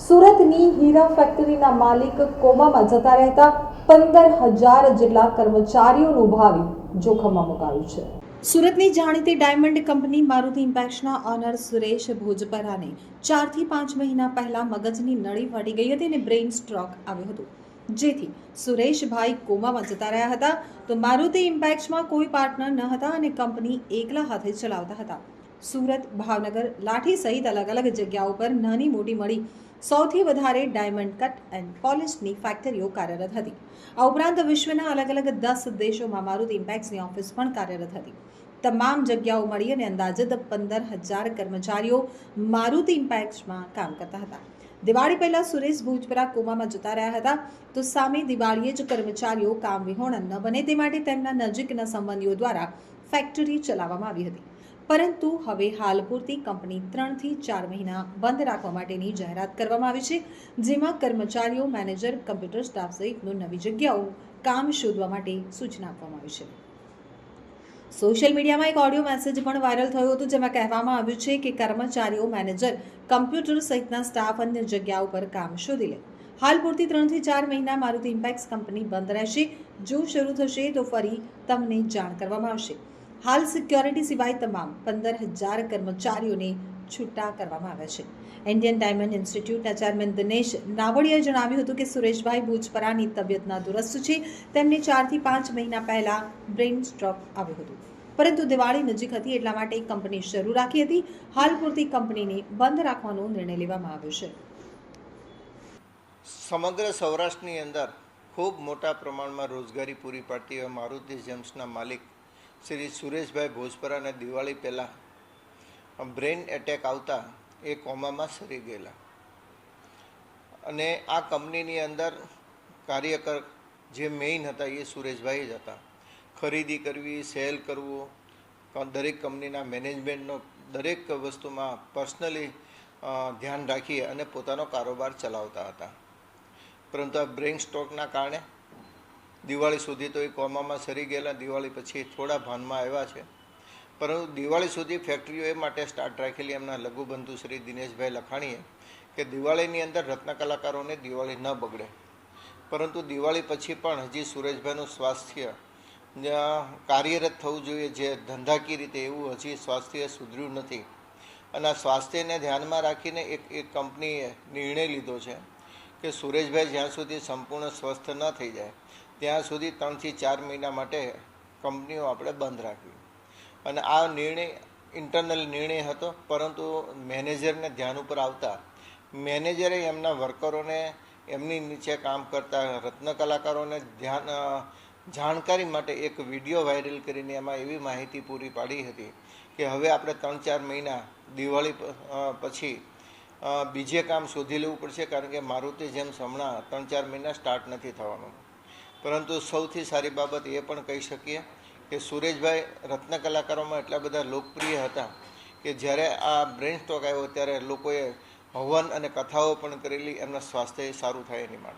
સુરતની હીરા ફેક્ટરીના માલિક કોમામાં જતા રહેતા પંદર હજાર જેટલા કર્મચારીઓનું ભાવિ જોખમમાં મુકાયું છે. સુરતની જાણીતી ડાયમંડ કંપની મારુતિ ઇમ્પેક્સના ઓનર સુરેશ ભોજપરાને ચારથી પાંચ મહિના પહેલા મગજની નળી ફાટી ગઈ હતી અને બ્રેઇન સ્ટ્રોક આવ્યો હતો. જેથી સુરેશભાઈ કોમામાં જતા રહ્યા હતા તો મારુતિ ઇમ્પેક્સમાં કોઈ પાર્ટનર ન હતા અને કંપની એકલા હાથે ચલાવતા હતા. સુરત, ભાવનગર, લાઠી સહિત અલગ અલગ જગ્યાઓ પર નાની મોટી મળી સૌથી વધારે ડાયમંડ કટ એન્ડ પોલિશની ફેક્ટરીઓ કાર્યરત હતી. આ ઉપરાંત વિશ્વના અલગ અલગ દસ દેશોમાં મારુતિ ઇમ્પેક્સની ઓફિસ પણ કાર્યરત હતી. તમામ જગ્યાઓ મળી અને અંદાજિત પંદર હજાર કર્મચારીઓ મારુતિ ઇમ્પેક્સમાં કામ કરતા હતા. દિવાળી પહેલાં સુરેશ ભુજપરા કોમામાં જતા રહ્યા હતા. તો સામે દિવાળીએ જ કર્મચારીઓ કામ વિહોણા ન બને તે માટે તેમના નજીકના સંબંધીઓ દ્વારા ફેક્ટરી ચલાવવામાં આવી હતી. પરંતુ હવે હાલ પૂરતી કંપની ત્રણથી ચાર મહિના બંધ રાખવા માટેની જાહેરાત કરવામાં આવી છે, જેમાં કર્મચારીઓ, મેનેજર, કમ્પ્યુટર સ્ટાફ સહિતનું નવી જગ્યાઓ કામ શોધવા માટે સૂચના આપવામાં આવી છે. સોશિયલ મીડિયામાં એક ઓડિયો મેસેજ પણ વાયરલ થયો હતો, જેમાં કહેવામાં આવ્યું છે કે કર્મચારીઓ, મેનેજર, કમ્પ્યુટર સહિતના સ્ટાફ અન્ય જગ્યાઓ પર કામ શોધી લે. હાલ પૂરતી ત્રણથી ચાર મહિના મારુતિ ઇમ્પેક્સ કંપની બંધ રહેશે. જો શરૂ થશે તો ફરી તમને જાણ કરવામાં આવશે. હાલ સિક્યોરિટી સિવાય તમામ પંદર હજાર કર્મચારીઓને છૂટા કરવામાં આવ્યા છે. ઇન્ડિયન ડાયમંડ ઇન્સ્ટિટ્યૂટના ચેરમેન દિનેશ નાવડિયાએ જણાવ્યું હતું કે સુરેશભાઈ ભુજપરાની તબિયત નાદુરસ્ત છે. તેમને ચારથી પાંચ મહિના પહેલા બ્રેઇન સ્ટ્રોક આવ્યો હતો. પરંતુ દિવાળી નજીક હતી એટલા માટે કંપની શરૂ રાખી હતી. હાલ પૂરતી કંપનીને બંધ રાખવાનો નિર્ણય લેવામાં આવ્યો છે. સમગ્ર સૌરાષ્ટ્રની અંદર ખૂબ મોટા પ્રમાણમાં રોજગારી પૂરી પાડતી હોય મારુતિ જેમ્સના માલિક શ્રી સુરેશભાઈ ભોજપરાને દિવાળી પહેલાં બ્રેઇન એટેક આવતા એ કોમામાં સરી ગયેલા. અને આ કંપનીની અંદર કાર્યકર જે મેઇન હતા એ સુરેશભાઈ જ હતા. ખરીદી કરવી સેલ કરવું દરેક કંપનીના મેનેજમેન્ટનો દરેક વસ્તુમાં પર્સનલી ધ્યાન રાખી અને પોતાનો કારોબાર ચલાવતા હતા. પરંતુ આ બ્રેઇન સ્ટ્રોકના કારણે દિવાળી સુધી તો એ કોમામાં સરી ગયેલા. દિવાળી પછી થોડા ભાનમાં આવ્યા છે. પરંતુ દિવાળી સુધી ફેક્ટરીઓ એ માટે સ્ટાર્ટ રાખેલી એમના લઘુબંધુ શ્રી દિનેશભાઈ લખાણીએ કે દિવાળીની અંદર રત્ન કલાકારોને દિવાળી ન બગડે. પરંતુ દિવાળી પછી પણ હજી સુરેશભાઈનું સ્વાસ્થ્ય કાર્યરત થવું જોઈએ જે ધંધાકીય રીતે એવું હજી સ્વાસ્થ્ય સુધર્યું નથી. અને આ સ્વાસ્થ્યને ધ્યાનમાં રાખીને એક એક કંપનીએ નિર્ણય લીધો છે કે સુરેશભાઈ જ્યાં સુધી સંપૂર્ણ સ્વસ્થ ન થઈ જાય ત્યાં સુધી ત્રણથી ચાર મહિના માટે કંપનીઓ આપણે બંધ રાખવી. અને આ નિર્ણય ઇન્ટરનલ નિર્ણય હતો, પરંતુ મેનેજરને ધ્યાન ઉપર આવતા મેનેજરે એમના વર્કરોને, એમની નીચે કામ કરતા રત્ન કલાકારોને ધ્યાન જાણકારી માટે એક વીડિયો વાયરલ કરીને એમાં એવી માહિતી પૂરી પાડી હતી કે હવે આપણે ત્રણ ચાર મહિના દિવાળી પછી બીજે કામ શોધી લેવું પડશે કારણ કે મારુતિ જેમ હમણાં ત્રણ ચાર મહિના સ્ટાર્ટ નથી થવાનું. પરંતુ સૌથી સારી બાબત એ પણ કહી શકીએ કે સુરેશભાઈ રત્ન કલાકારોમાં એટલા બધા લોકપ્રિય હતા કે જ્યારે આ બ્રેન સ્ટ્રોક આવ્યો ત્યારે લોકોએ હવન અને કથાઓ પણ કરેલી એમના સ્વાસ્થ્ય સારું થાય એની માટે.